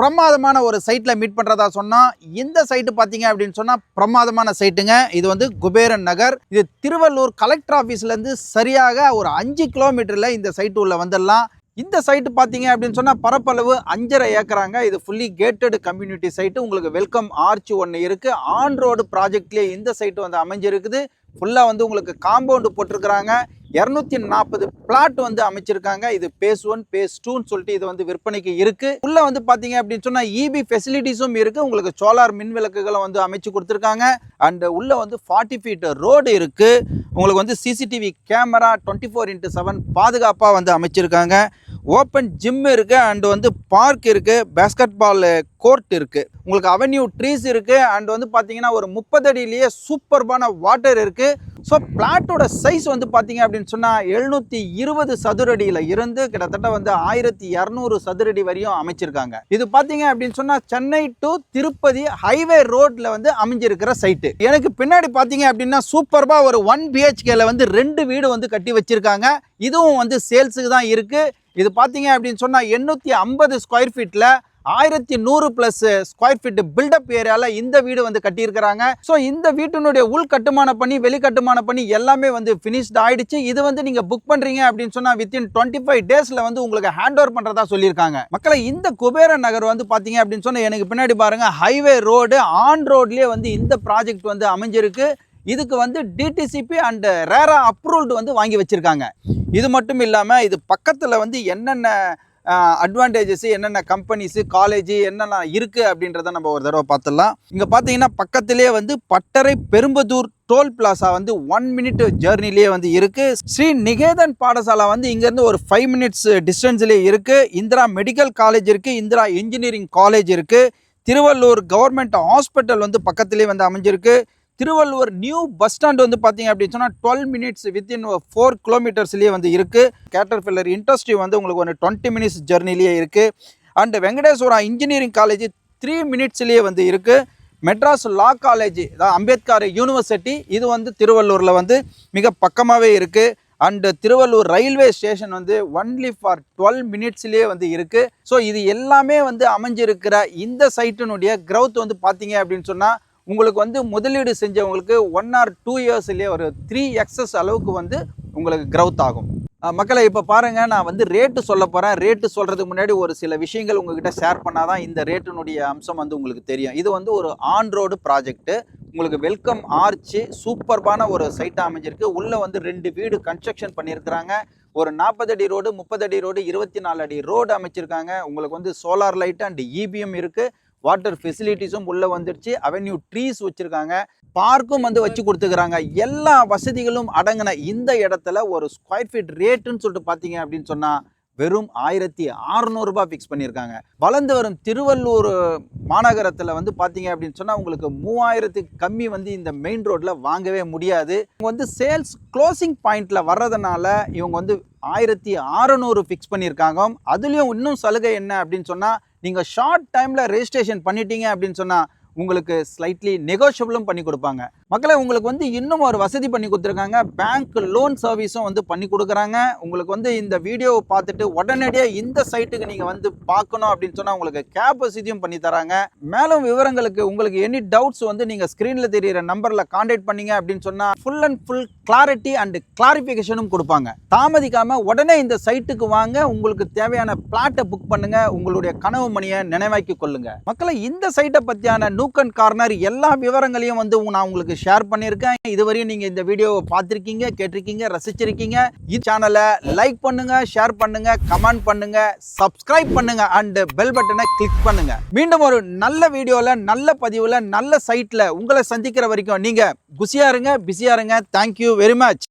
பிரமாதமான ஒரு சைட்டில் மீட் பண்ணுறதா சொன்னால் இந்த சைட்டு பார்த்தீங்க அப்படின்னு சொன்னால் பிரமாதமான சைட்டுங்க இது வந்து குபேரன் நகர். இது திருவள்ளூர் கலெக்டர் ஆஃபீஸ்லேருந்து சரியாக ஒரு அஞ்சு கிலோமீட்டரில் இந்த சைட்டு உள்ளே வந்துடலாம். இந்த சைட்டு பார்த்தீங்க அப்படின்னு சொன்னால் பரப்பளவு அஞ்சரை ஏக்கராங்க. இது ஃபுல்லி கேட்டடு கம்யூனிட்டி சைட்டு உங்களுக்கு வெல்கம் ஆர்ச் ஒன்று இருக்குது ஆன் ரோடு ப்ராஜெக்ட்லேயே இந்த சைட்டு வந்து அமைஞ்சிருக்குது. ஃபுல்லாக வந்து உங்களுக்கு காம்பவுண்டு போட்டிருக்கிறாங்க. இரநூத்தி நாற்பது பிளாட் வந்து அமைச்சிருக்காங்க. இது பேஸ் ஒன் பேஸ் டூன்னு சொல்லிட்டு இது வந்து விற்பனைக்கு இருக்கு. உள்ள வந்து பாத்தீங்க அப்படின்னு சொன்னா இபி ஃபெசிலிட்டிஸும் இருக்கு. உங்களுக்கு சோலார் மின் விளக்குகளை வந்து அமைச்சு கொடுத்துருக்காங்க. அண்ட் உள்ள வந்து ஃபார்ட்டி ஃபீட் ரோடு இருக்கு. உங்களுக்கு வந்து CCTV camera twenty four into seven பாதுகாப்பாக வந்து அமைச்சிருக்காங்க. ஓப்பன் ஜிம் இருக்குது அண்டு வந்து பார்க் இருக்குது பேஸ்கெட் பால் கோர்ட் இருக்குது உங்களுக்கு அவென்யூ ட்ரீஸ் இருக்குது அண்ட் வந்து பார்த்தீங்கன்னா ஒரு முப்பது அடியிலேயே சூப்பர்பான வாட்டர் இருக்குது ஸோ பிளாட்டோட சைஸ் வந்து பார்த்தீங்க அப்படின்னு சொன்னால் எழுநூற்றி இருபது சதுரடியில் இருந்து கிட்டத்தட்ட வந்து ஆயிரத்தி இரநூறு சதுரடி வரையும் அமைச்சிருக்காங்க. இது பார்த்தீங்க அப்படின்னு சொன்னால் சென்னை டு திருப்பதி ஹைவே ரோட்டில் வந்து அமைஞ்சிருக்கிற சைட்டு எனக்கு பின்னாடி பார்த்தீங்க அப்படின்னா சூப்பர்பாக ஒரு ஒன் பிஹெச்கேல வந்து ரெண்டு வீடு வந்து கட்டி வச்சிருக்காங்க. இதுவும் வந்து சேல்ஸுக்கு தான் இருக்குது இது பார்த்தீங்க அப்படின்னு சொன்னால் எண்ணூற்றி ஐம்பது ஸ்கொயர் ஃபீட்டில் ஆயிரத்தி நூறு ப்ளஸ் ஸ்கொயர் ஃபீட் பில்டப் ஏரியாவில் இந்த வீடு வந்து கட்டியிருக்கிறாங்க. ஸோ இந்த வீட்டினுடைய உள் கட்டுமான பண்ணி வெளி கட்டுமான பண்ணி எல்லாமே வந்து ஃபினிஷ்ட் ஆயிடுச்சு. இது வந்து நீங்கள் புக் பண்ணுறீங்க அப்படின்னு சொன்னால் வித்தின் டுவெண்ட்டி ஃபைவ் டேஸில் வந்து உங்களுக்கு ஹேண்ட் ஓவர் பண்ணுறதா சொல்லியிருக்காங்க. மக்களை இந்த குபேர நகர் வந்து பார்த்தீங்க அப்படின்னு சொன்னால் எனக்கு பின்னாடி பாருங்க ஹைவே ரோடு ஆன் ரோட்லேயே வந்து இந்த ப்ராஜெக்ட் வந்து அமைஞ்சிருக்கு. இதுக்கு வந்து டிடிசிபி அண்ட் ரேரா அப்ரூவ்டு வந்து வாங்கி வச்சுருக்காங்க. இது மட்டும் இல்லாமல் இது பக்கத்தில் வந்து என்னென்ன அட்வான்டேஜஸ் என்னென்ன கம்பெனிஸு காலேஜ் என்னென்ன இருக்குது அப்படின்றத நம்ம ஒரு தடவை பார்த்துடலாம். இங்கே பார்த்தீங்கன்னா பக்கத்திலே வந்து பட்டறை பெரும்பதூர் டோல் பிளாசா வந்து ஒன் மினிட் ஜேர்னிலேயே வந்து இருக்குது ஸ்ரீ நிகேதன் பாடசாலா வந்து இங்கேருந்து ஒரு ஃபைவ் மினிட்ஸ் டிஸ்டன்ஸ்லேயே இருக்குது இந்திரா மெடிக்கல் காலேஜ் இருக்குது இந்திரா இன்ஜினியரிங் காலேஜ் இருக்குது திருவள்ளூர் கவர்மெண்ட் ஹாஸ்பிட்டல் வந்து பக்கத்திலே வந்து அமைஞ்சிருக்கு. திருவள்ளுவர் நியூ பஸ் ஸ்டாண்ட் வந்து பார்த்தீங்க அப்படின்னு சொன்னால் டுவெல் மினிட்ஸ் வித்தின் ஃபோர் கிலோமீட்டர்ஸ்லேயே வந்து இருக்குது கேட்டர் ஃபில்லர் இண்டஸ்ட்ரி வந்து உங்களுக்கு ஒரு டுவெண்ட்டி மினிட்ஸ் ஜெர்னிலேயே இருக்குது and Venkateswara engineering college three மினிட்ஸ்லேயே வந்து இருக்குது மெட்ராஸ் லா காலேஜ் அதாவது அம்பேத்கர் யூனிவர்சிட்டி இது வந்து திருவள்ளூரில் வந்து மிக பக்கமாகவே இருக்குது அண்டு திருவள்ளூர் ரயில்வே ஸ்டேஷன் வந்து ஒன்லி ஃபார் டுவெல் மினிட்ஸ்லேயே வந்து இருக்குது ஸோ இது எல்லாமே வந்து அமைஞ்சிருக்கிற இந்த சைட்டினுடைய க்ரௌத் வந்து பார்த்தீங்க அப்படின்னு சொன்னால் உங்களுக்கு வந்து முதலீடு செஞ்சவங்களுக்கு ஒன் ஆர் டூ இயர்ஸ்லேயே ஒரு த்ரீ எக்ஸஸ் அளவுக்கு வந்து உங்களுக்கு க்ரௌத் ஆகும். மக்களை இப்போ பாருங்கள் நான் வந்து ரேட்டு சொல்ல போகிறேன் ரேட்டு சொல்கிறதுக்கு முன்னாடி ஒரு சில விஷயங்கள் உங்ககிட்ட ஷேர் பண்ணால் தான் இந்த ரேட்டினுடைய அம்சம் வந்து உங்களுக்கு தெரியும். இது வந்து ஒரு ஆன் ரோடு ப்ராஜெக்ட்டு உங்களுக்கு வெல்கம் ஆர்ச்சு சூப்பர்பான ஒரு சைட்டாக அமைஞ்சிருக்கு. உள்ளே வந்து ரெண்டு வீடு கன்ஸ்ட்ரக்ஷன் பண்ணியிருக்கிறாங்க. ஒரு நாற்பது அடி ரோடு முப்பது அடி ரோடு இருபத்தி நாலு அடி ரோடு அமைச்சிருக்காங்க. உங்களுக்கு வந்து சோலார் லைட் அண்ட் இபிஎம் இருக்குது வாட்டர் ஃபெசிலிட்டிஸும் உள்ளே வந்துடுச்சு. அவென்யூ ட்ரீஸ் வச்சுருக்காங்க. பார்க்கும் வந்து வச்சு கொடுத்துக்கிறாங்க. எல்லா வசதிகளும் அடங்கின இந்த இடத்துல ஒரு ஸ்கொயர் ஃபீட் ரேட்டுன்னு சொல்லிட்டு பார்த்தீங்க அப்படின்னு சொன்னால் வெறும் ஆயிரத்தி அறநூறுபா ஃபிக்ஸ் பண்ணியிருக்காங்க. வளர்ந்து வரும் திருவள்ளூர் மாநகரத்தில் வந்து பார்த்தீங்க அப்படின்னு சொன்னால் உங்களுக்கு மூவாயிரத்துக்கு கம்மி வந்து இந்த மெயின் ரோட்டில் வாங்கவே முடியாது. இவங்க வந்து சேல்ஸ் க்ளோசிங் பாயிண்டில் வர்றதுனால இவங்க வந்து ஆயிரத்தி அறநூறு ஃபிக்ஸ் பண்ணியிருக்காங்க. அதுலேயும் இன்னும் சலுகை என்ன அப்படின்னு சொன்னால் நீங்கள் ஷார்ட் டைமில் ரெஜிஸ்ட்ரேஷன் பண்ணிட்டீங்க அப்படின்னு சொன்னால் உங்களுக்கு ஸ்லைட்லி நெகோஷியபிளும் பண்ணி கொடுப்பாங்க. மக்களை உங்களுக்கு வந்து இன்னும் ஒரு வசதி பண்ணி கொடுத்துருக்காங்க. பேங்க் லோன் சர்வீஸும் வந்து பண்ணி கொடுக்குறாங்க. உங்களுக்கு வந்து இந்த வீடியோவை பார்த்துட்டு உடனடியாக இந்த சைட்டுக்கு நீங்கள் வந்து பார்க்கணும் அப்படின்னு சொன்னால் உங்களுக்கு கேப் வசதியும் பண்ணி தராங்க. மேலும் விவரங்களுக்கு உங்களுக்கு எனி டவுட்ஸ் வந்து நீங்கள் ஸ்க்ரீனில் தெரிகிற நம்பரில் காண்டாக்ட் பண்ணீங்க அப்படின்னு சொன்னால் full and full clarity and கிளாரிஃபிகேஷனும் கொடுப்பாங்க. தாமதிக்காமல் உடனே இந்த சைட்டுக்கு வாங்க. உங்களுக்கு தேவையான பிளாட்டை புக் பண்ணுங்க. உங்களுடைய கனவு மணியை நினைவாக்கி கொள்ளுங்க. மக்களை இந்த சைட்டை பற்றியான நூக் அண்ட் கார்னர் எல்லா விவரங்களையும் வந்து நான் உங்களுக்கு ஷேர் பண்ணியிருக்கேன். இதுவரையும் நீங்கள் இந்த வீடியோவை பார்த்துருக்கீங்க கேட்டிருக்கீங்க ரசிச்சிருக்கீங்க. இந்த சேனலை லைக் பண்ணுங்க ஷேர் பண்ணுங்க கமெண்ட் பண்ணுங்க சப்ஸ்கிரைப் பண்ணுங்க அண்ட் பெல் பட்டனை கிளிக் பண்ணுங்க. மீண்டும் ஒரு நல்ல வீடியோவில் நல்ல பதிவில் நல்ல சைட்டில் உங்களை சந்திக்கிற வரைக்கும் நீங்கள் குசியாக இருங்க பிஸியாக இருங்க. Thank you very much